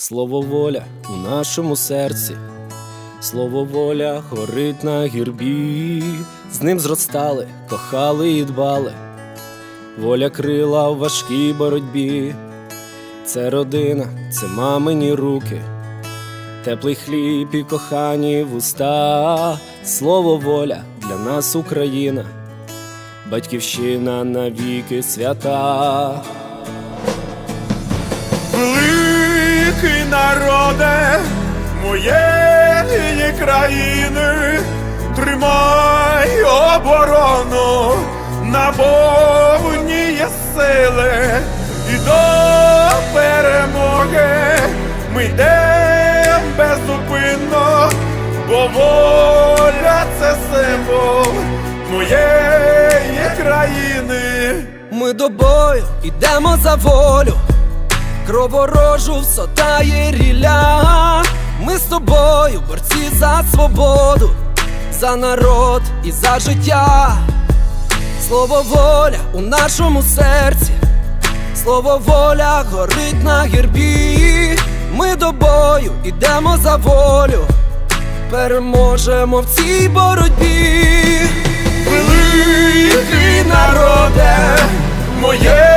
Слово воля у нашому серці, слово воля горить на гірбі, з ним зростали, кохали і дбали, воля крила в важкій боротьбі, це родина, це мамині руки, теплий хліб і кохані вуста, слово воля для нас Україна, батьківщина навіки свята. Великий народе моєї країни, тримай оборону, на повні є сили і до перемоги ми йдемо беззупинно, бо воля це символ моєї країни. Ми до бою йдемо за волю, кроворожу всотає ріля. Ми з тобою, борці за свободу, за народ і за життя. Слово воля у нашому серці, слово воля горить на гербі. Ми до бою йдемо за волю, переможемо в цій боротьбі. Великий народе моєї